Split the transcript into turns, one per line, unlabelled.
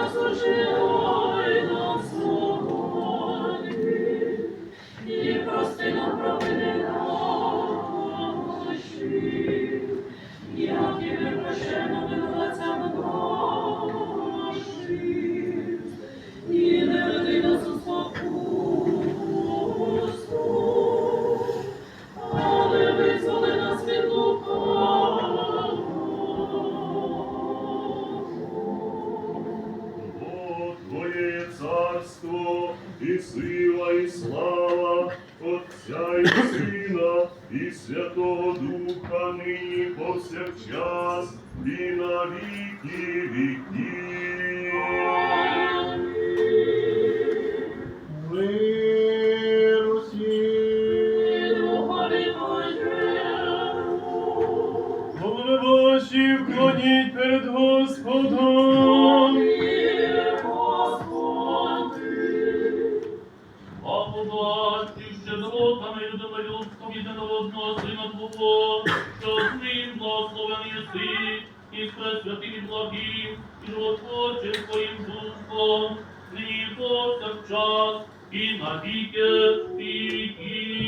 Хліб наш
Царство і сила, і слава Отця і Сина, і Святого Духа нині повсякчас, і на віки
Божому.
Голови ваші вклоніть перед Господом.
Побачив, що злотами єдиного одного сина Твого, що з ним благословений єси, і пресвятим і благим, і животворчим Твоїм духом, нині повсякчас і на віки віків.